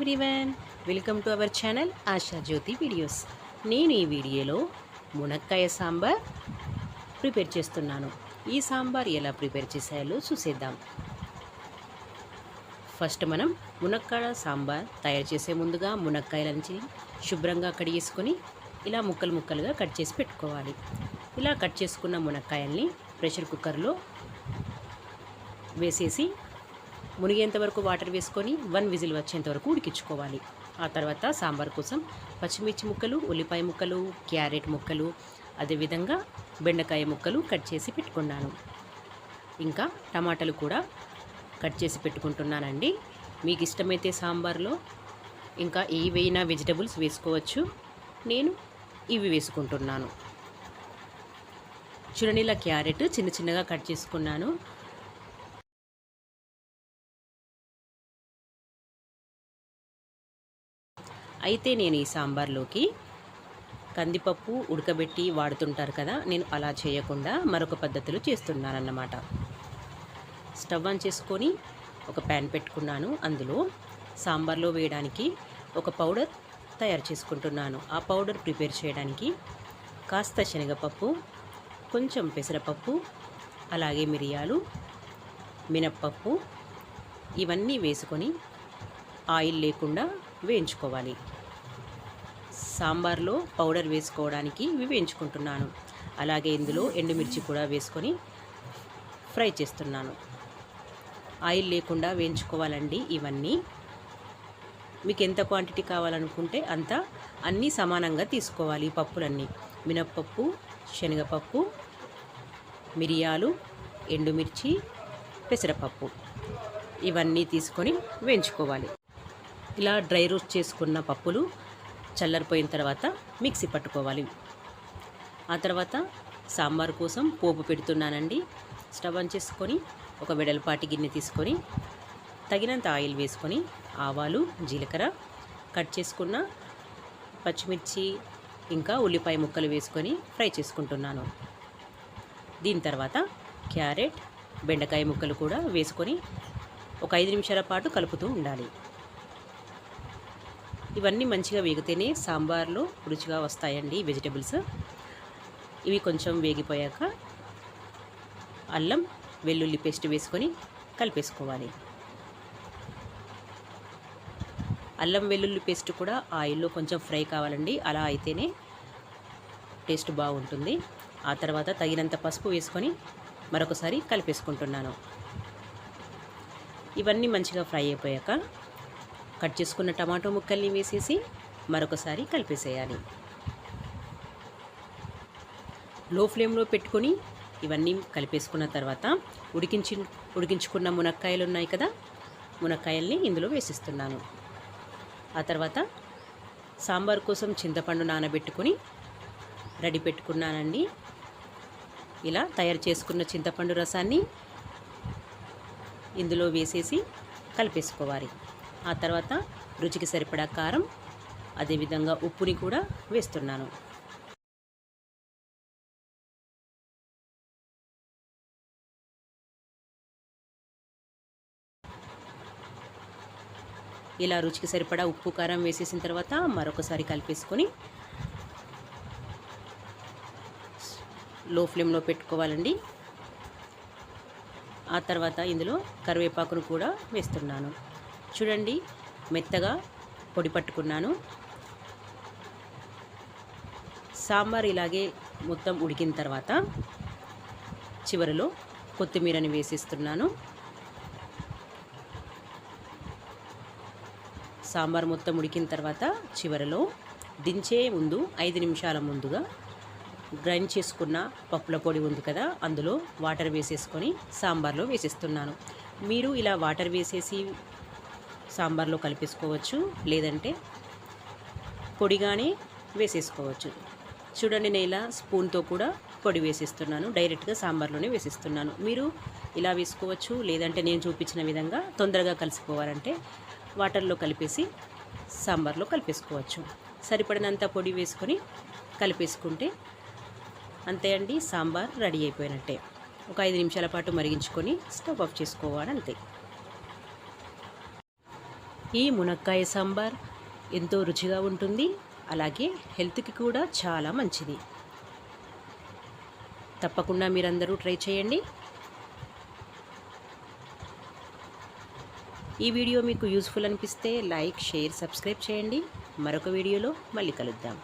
Everyone welcome to our channel Asha Jyothi videos నేను ఈ వీడియోలో మునక్కాయ సాంబార్ ప్రిపేర్ చేస్తున్నాను. ఈ సాంబార్ ఎలా ప్రిపేర్ చేసేయాలో చూసేద్దాం. ఫస్ట్ మనం మునక్కాయ సాంబార్ తయారు చేసే ముందుగా మునక్కాయలని శుభ్రంగా కడిగేసుకొని ఇలా ముక్కలు ముక్కలుగా కట్ చేసి పెట్టుకోవాలి. ఇలా కట్ చేసుకున్న మునక్కాయల్ని ప్రెషర్ కుక్కర్లో వేసేసి మునిగేంత వరకు వాటర్ వేసుకొని వన్ విజిల్ వచ్చేంత వరకు ఉడికించుకోవాలి. ఆ తర్వాత సాంబార్ కోసం పచ్చిమిర్చి ముక్కలు ఉల్లిపాయ ముక్కలు క్యారెట్ ముక్కలు అదేవిధంగా బెండకాయ ముక్కలు కట్ చేసి పెట్టుకున్నాను. ఇంకా టమాటాలు కూడా కట్ చేసి పెట్టుకుంటున్నానండి. మీకు ఇష్టమైతే సాంబార్లో ఇంకా ఏవైనా వెజిటబుల్స్ వేసుకోవచ్చు. నేను ఇవి వేసుకుంటున్నాను. చూడండి ఇలా క్యారెట్ చిన్న చిన్నగా కట్ చేసుకున్నాను. అయితే నేను ఈ సాంబార్లోకి కందిపప్పు ఉడకబెట్టి వాడుతుంటారు కదా నేను అలా చేయకుండా మరొక పద్ధతిలో చేస్తున్నానన్నమాట. స్టవ్ ఆన్ చేసుకొని ఒక ప్యాన్ పెట్టుకున్నాను. అందులో సాంబార్లో వేయడానికి ఒక పౌడర్ తయారు చేసుకుంటున్నాను. ఆ పౌడర్ ప్రిపేర్ చేయడానికి కాస్త శనగపప్పు కొంచెం పెసరపప్పు అలాగే మిరియాలు మినప్పప్పు ఇవన్నీ వేసుకొని ఆయిల్ లేకుండా వేయించుకోవాలి. సాంబార్లో పౌడర్ వేసుకోవడానికి ఇవి వేయించుకుంటున్నాను. అలాగే ఇందులో ఎండుమిర్చి కూడా వేసుకొని ఫ్రై చేస్తున్నాను. ఆయిల్ లేకుండా వేయించుకోవాలండి ఇవన్నీ. మీకు ఎంత క్వాంటిటీ కావాలనుకుంటే అంత అన్నీ సమానంగా తీసుకోవాలి ఈ పప్పులన్నీ. మినప్పప్పు శనగపప్పు మిరియాలు ఎండుమిర్చి పెసరపప్పు ఇవన్నీ తీసుకొని వేయించుకోవాలి. ఇలా డ్రై రోస్ట్ చేసుకున్న పప్పులు చల్లరిపోయిన తర్వాత మిక్సీ పట్టుకోవాలి. ఆ తర్వాత సాంబార్ కోసం పోపు పెడుతున్నానండి. స్టవ్ ఆన్ చేసుకొని ఒక వెడల్పాటి గిన్నె తీసుకొని తగినంత ఆయిల్ వేసుకొని ఆవాలు జీలకర్ర కట్ చేసుకున్న పచ్చిమిర్చి ఇంకా ఉల్లిపాయ ముక్కలు వేసుకొని ఫ్రై చేసుకుంటున్నాను. దీని తర్వాత క్యారెట్ బెండకాయ ముక్కలు కూడా వేసుకొని ఒక ఐదు నిమిషాల పాటు కలుపుతూ ఉండాలి. ఇవన్నీ మంచిగా వేగితేనే సాంబార్లో రుచిగా వస్తాయండి వెజిటబుల్స్. ఇవి కొంచెం వేగిపోయాక అల్లం వెల్లుల్లి పేస్ట్ వేసుకొని కలిపేసుకోవాలి. అల్లం వెల్లుల్లి పేస్ట్ కూడా ఆయిల్లో కొంచెం ఫ్రై కావాలండి. అలా అయితేనే టేస్ట్ బాగుంటుంది. ఆ తర్వాత తగినంత పసుపు వేసుకొని మరొకసారి కలిపేసుకుంటున్నాను. ఇవన్నీ మంచిగా ఫ్రై అయిపోయాక కట్ చేసుకున్న టమాటో ముక్కల్ని వేసేసి మరొకసారి కలిపేసేయాలి. లో ఫ్లేమ్లో పెట్టుకొని ఇవన్నీ కలిపేసుకున్న తర్వాత ఉడికించి ఉడికించుకున్న మునక్కాయలు ఉన్నాయి కదా మునక్కాయల్ని ఇందులో వేసిస్తున్నాను. ఆ తర్వాత సాంబార్ కోసం చింతపండు నానబెట్టుకొని రెడీ పెట్టుకున్నానండి. ఇలా తయారు చేసుకున్న చింతపండు రసాన్ని ఇందులో వేసేసి కలిపేసుకోవాలి. ఆ తర్వాత రుచికి సరిపడా కారం అదేవిధంగా ఉప్పుని కూడా వేస్తున్నాను. ఇలా రుచికి సరిపడా ఉప్పు కారం వేసేసిన తర్వాత మరొకసారి కలిపేసుకొని లో ఫ్లేమ్లో పెట్టుకోవాలండి. ఆ తర్వాత ఇందులో కరివేపాకును కూడా వేస్తున్నాను. చూడండి మెత్తగా పొడి పట్టుకున్నాను. సాంబార్ ఇలాగే మొత్తం ఉడికిన తర్వాత చివరిలో కొత్తిమీరని వేసిస్తున్నాను. సాంబార్ మొత్తం ఉడికిన తర్వాత చివరిలో దించే ముందు ఐదు నిమిషాల ముందుగా గ్రైండ్ చేసుకున్న పప్పుల పొడి ఉంది కదా అందులో వాటర్ వేసేసుకొని సాంబార్లో వేసేస్తున్నాను. మీరు ఇలా వాటర్ వేసేసి సాంబార్లో కలిపేసుకోవచ్చు లేదంటే పొడిగానే వేసేసుకోవచ్చు. చూడండి నేను ఇలా స్పూన్తో కూడా పొడి వేసేస్తున్నాను. డైరెక్ట్గా సాంబార్లోనే వేసేస్తున్నాను. మీరు ఇలా వేసుకోవచ్చు లేదంటే నేను చూపించిన విధంగా తొందరగా కలిసిపోవాలంటే వాటర్లో కలిపేసి సాంబార్లో కలిపేసుకోవచ్చు. సరిపడినంత పొడి వేసుకొని కలిపేసుకుంటే అంతే అండి సాంబార్ రెడీ అయిపోయినట్టే. ఒక ఐదు నిమిషాల పాటు మరిగించుకొని స్టవ్ ఆఫ్ చేసుకోవాలి అంతే ఈ మునక్కాయ సాంబార్ ఎంతో రుచిగా ఉంటుంది. అలాగే హెల్త్కి కూడా చాలా మంచిది. తప్పకుండా మీరందరూ ట్రై చేయండి. ఈ వీడియో మీకు యూస్ఫుల్ అనిపిస్తే లైక్ షేర్ సబ్స్క్రైబ్ చేయండి. మరొక వీడియోలో మళ్ళీ కలుద్దాం.